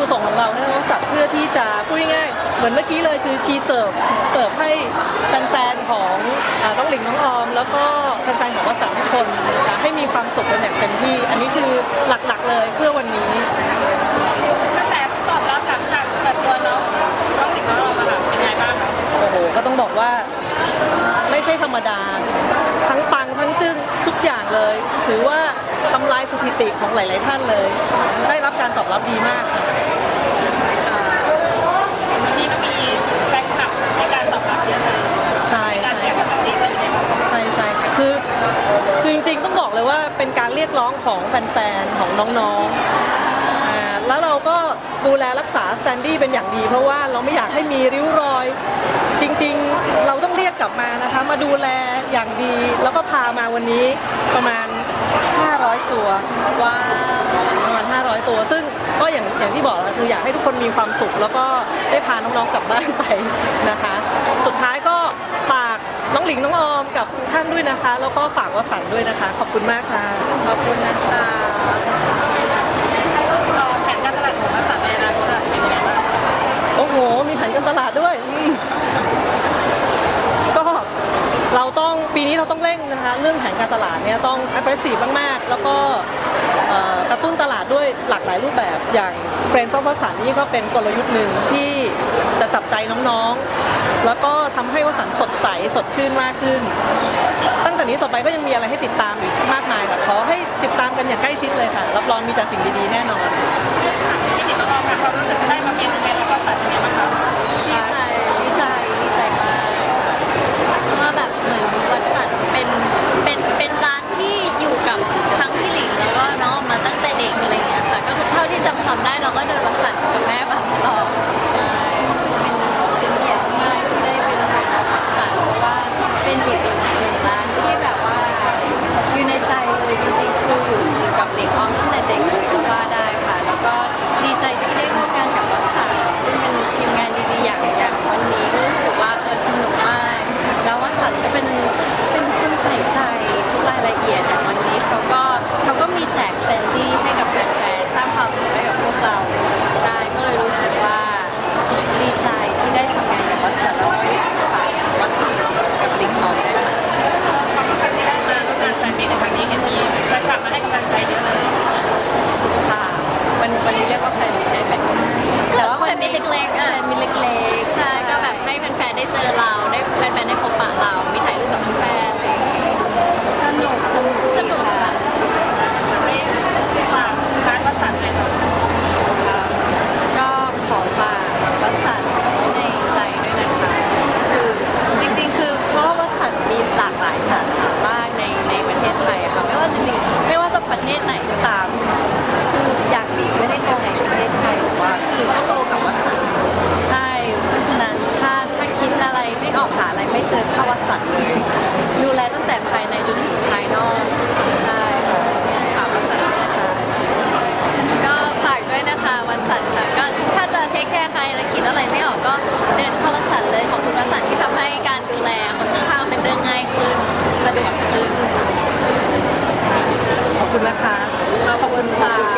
ประสงค์ของเราเนี่ยเราจัดเพื่อที่จะพูดง่ายๆเหมือนเมื่อกี้เลยคือชีเสิร์ฟเสิร์ฟให้แฟนๆของน้องหลิงน้องออม แล้วก็แฟนๆของวสันต์ทุกคนให้มีความสุขกันอย่างเต็มที่ อันนี้คือหลักๆเลยเพื่อวันนี้กระแสตอบรับหลังจากเปิดตัวน้องน้องหลิงน้องออมอะค่ะเป็นไงบ้างโอ้โหก็ต้องบอกว่าไม่ใช่ธรรมดา ทั้งปังทั้งจึ้งทุกอย่างเลย ถือว่าทำลายสถิติของหลาย ๆ ท่านเลย ได้รับการตอบรับดีมาก บอกเลยว่าเป็นการเรียกร้องของแฟนๆ ของน้องๆอ่าแล้วเราก็ดูแลรักษาสแตนดี้เป็นอย่างดี เพราะว่าเราไม่อยากให้มีริ้วรอย จริงๆ เราต้องเรียกกลับมานะคะ มาดูแลอย่างดี แล้วก็พามาวันนี้ประมาณ 500 ตัวว้าวประมาณ 500 ตัว ซึ่งก็อย่างอย่างที่บอกแล้วคืออยากให้ทุกคนมีความสุข แล้วก็ได้พาน้องๆกลับบ้านไปนะคะ สุดท้ายก็ฝาก น้องหลิงน้องออมกับทุกท่านด้วยนะคะ แล้วก็ฝากวสันต์ด้วยนะคะ ขอบคุณมากค่ะ ขอบคุณนะคะเอ่อแผนการตลาดของบริษัทในอนาคตอะเป็นยังไงบ้างโอ้โห มีแผนการตลาดด้วยอืมก็เราต้องปีนี้เราต้องเร่งนะคะ เรื่องแผนการตลาดเนี่ยต้อง aggressive มากๆ แล้วก็เอ่อกระตุ้นตลาดด้วยหลากหลายรูปแบบอย่าง Friends of วสันต์นี่ก็เป็นกลยุทธ์หนึ่งที่จะจับใจน้องๆ แล้วก็ทำให้วสันสดใสสดชื่นมากขึ้น ตั้งแต่นี้ต่อไปก็ยังมีอะไรให้ติดตามอีกมากมายค่ะขอให้ติดตามกันอย่างใกล้ชิดเลยค่ะ รับรองมีแต่สิ่งดีๆแน่นอน อเข้าวัดสันเลย ดูแลตั้งแต่ภายในจนถึงภายนอกใช่ค่ะฝากวัดสันค่ะก็ฝากด้วยนะคะวันสันค่ะก็ถ้าจะเทคแคร์ใครแล้วคิดอะไรไม่ออกก็เดินเข้าวันสันเลยขอบคุณวันสันที่ทำให้การดูแลคนข้างๆเป็นเรื่องง่ายขึ้นสะดวกขึ้น ขอบคุณนะคะ ขอบคุณค่ะ